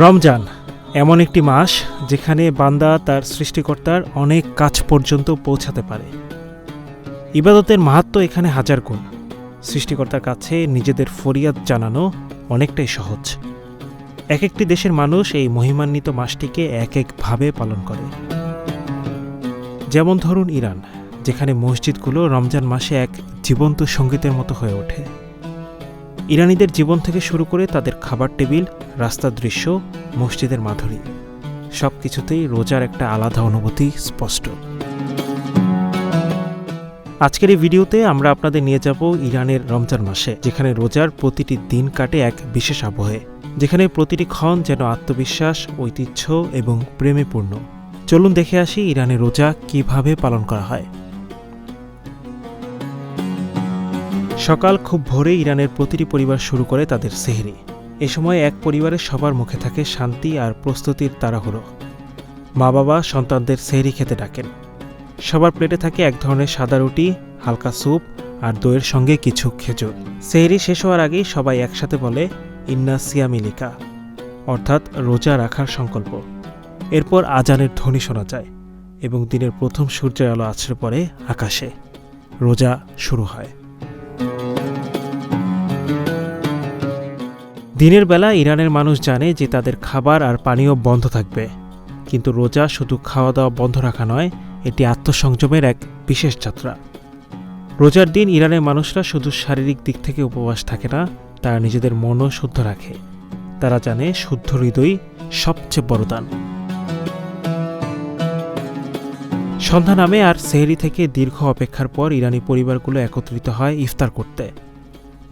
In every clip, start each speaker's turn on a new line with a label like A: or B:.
A: রমজান এমন একটি মাস যেখানে বান্দা তার সৃষ্টিকর্তার অনেক কাজ পর্যন্ত পৌঁছাতে পারে। ইবাদতের মাহাত্ম এখানে হাজার গুণ। সৃষ্টিকর্তার কাছে নিজেদের ফরিয়াদ জানানো অনেকটাই সহজ। এক একটি দেশের মানুষ এই মহিমান্বিত মাসটিকে এক একভাবে পালন করে। যেমন ধরুন ইরান, যেখানে মসজিদগুলো রমজান মাসে এক জীবন্ত সঙ্গীতের মতো হয়ে ওঠে। ইরানিদের জীবন থেকে শুরু করে তাদের খাবার টেবিল, রাস্তার দৃশ্য, মসজিদের মাধুরী সব কিছুতেই রোজার একটা আলাদা অনুভূতি স্পষ্ট। আজকের এই ভিডিওতে আমরা আপনাদের নিয়ে যাব ইরানের রমজান মাসে, যেখানে রোজার প্রতিটি দিন কাটে এক বিশেষ আবহে, যেখানে প্রতিটি ক্ষণ যেন আত্মবিশ্বাস, ঐতিহ্য এবং প্রেমে পূর্ণ। চলুন দেখে আসি ইরানে রোজা কীভাবে পালন করা হয়। সকাল খুব ভোরে ইরানের প্রতিটি পরিবার শুরু করে তাদের সেহরি। এ সময় এক পরিবারের সবার মুখে থাকে শান্তি আর প্রস্তুতির তাড়াহুড়ো। মা বাবা সন্তানদের সেহরি খেতে ডাকেন। সবার প্লেটে থাকে এক ধরনের সাদা রুটি, হালকা স্যুপ আর দইয়ের সঙ্গে কিছু খেজুর। সেহরি শেষ হওয়ার আগেই সবাই একসাথে বলে, ইন্না সিয়ামিলিকা অর্থাৎ রোজা রাখার সংকল্প। এরপর আজানের ধ্বনি শোনা যায় এবং দিনের প্রথম সূর্যের আলো আছড়ে পড়ে আকাশে। রোজা শুরু হয়। দিনের বেলা ইরানের মানুষ জানে যে তাদের খাবার আর পানীয় বন্ধ থাকবে। কিন্তু রোজা শুধু খাওয়া দাওয়া বন্ধ রাখা নয়, এটি আত্মসংযমের এক বিশেষ যাত্রা। রোজার দিন ইরানের মানুষরা শুধু শারীরিক দিক থেকে উপবাস থাকে না, তারা নিজেদের মনও শুদ্ধ রাখে। তারা জানে শুদ্ধ হৃদয় সবচেয়ে বড় দান। সন্ধ্যা নামে আর সেহরি থেকে দীর্ঘ অপেক্ষার পর ইরানি পরিবারগুলো একত্রিত হয় ইফতার করতে।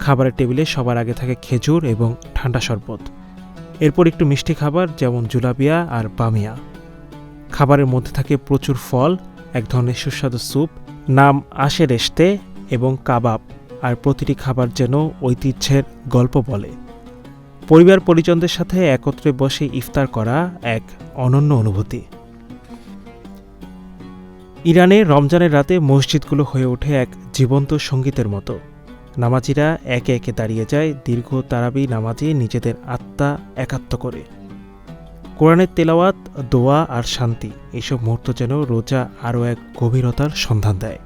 A: খাবারের টেবিলে সবার আগে থাকে খেজুর এবং ঠান্ডা শরবত। এরপর একটু মিষ্টি খাবার, যেমন জুলাবিয়া আর বামিয়া। খাবারের মধ্যে থাকে প্রচুর ফল, এক ধরনের সুস্বাদু স্যুপ, নাম আসে রেস্তে এবং কাবাব, আর প্রতিটি খাবার যেন ঐতিহ্যের গল্প বলে। পরিবার পরিজনদের সাথে একত্রে বসে ইফতার করা এক অনন্য অনুভূতি। ইরানে রমজানের রাতে মসজিদগুলো হয়ে ওঠে এক জীবন্ত সঙ্গীতের মতো। নামাজিরা একে একে দাঁড়িয়ে যায়, দীর্ঘ তারাবি নামাজে নিজেদের আত্মা একাত্ম করে। কোরআনের তেলাওয়াত, দোয়া আর শান্তি, এসব মুহূর্ত যেন রোজা আরও এক গভীরতার সন্ধান দেয়।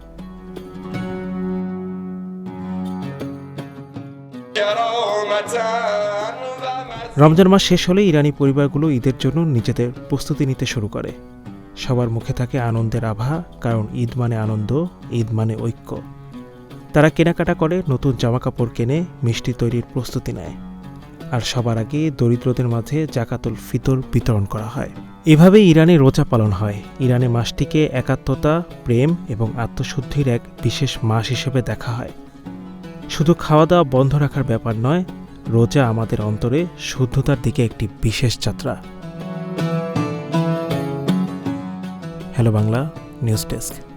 A: রমজান মাস শেষ হলে ইরানি পরিবারগুলো ঈদের জন্য নিজেদের প্রস্তুতি নিতে শুরু করে। সবার মুখে থাকে আনন্দের আভা, কারণ ঈদ মানে আনন্দ, ঈদ মানে ঐক্য। তারা কেনাকাটা করে নতুন জামাকাপড় কেনে মিষ্টি তৈরির প্রস্তুতি নেয়। আর সবার আগে দরিদ্রদের মাঝে জাকাতুল ফিতর বিতরণ করা হয়। এভাবে ইরানে রোজা পালন হয়। ইরানে মাসটিকে একাত্মতা, প্রেম এবং আত্মশুদ্ধির এক বিশেষ মাস হিসেবে দেখা হয়। শুধু খাওয়া দাওয়া বন্ধ রাখার ব্যাপার নয়, রোজা আমাদের অন্তরে শুদ্ধতার দিকে একটি বিশেষ যাত্রা। Hello Bangla, news desk.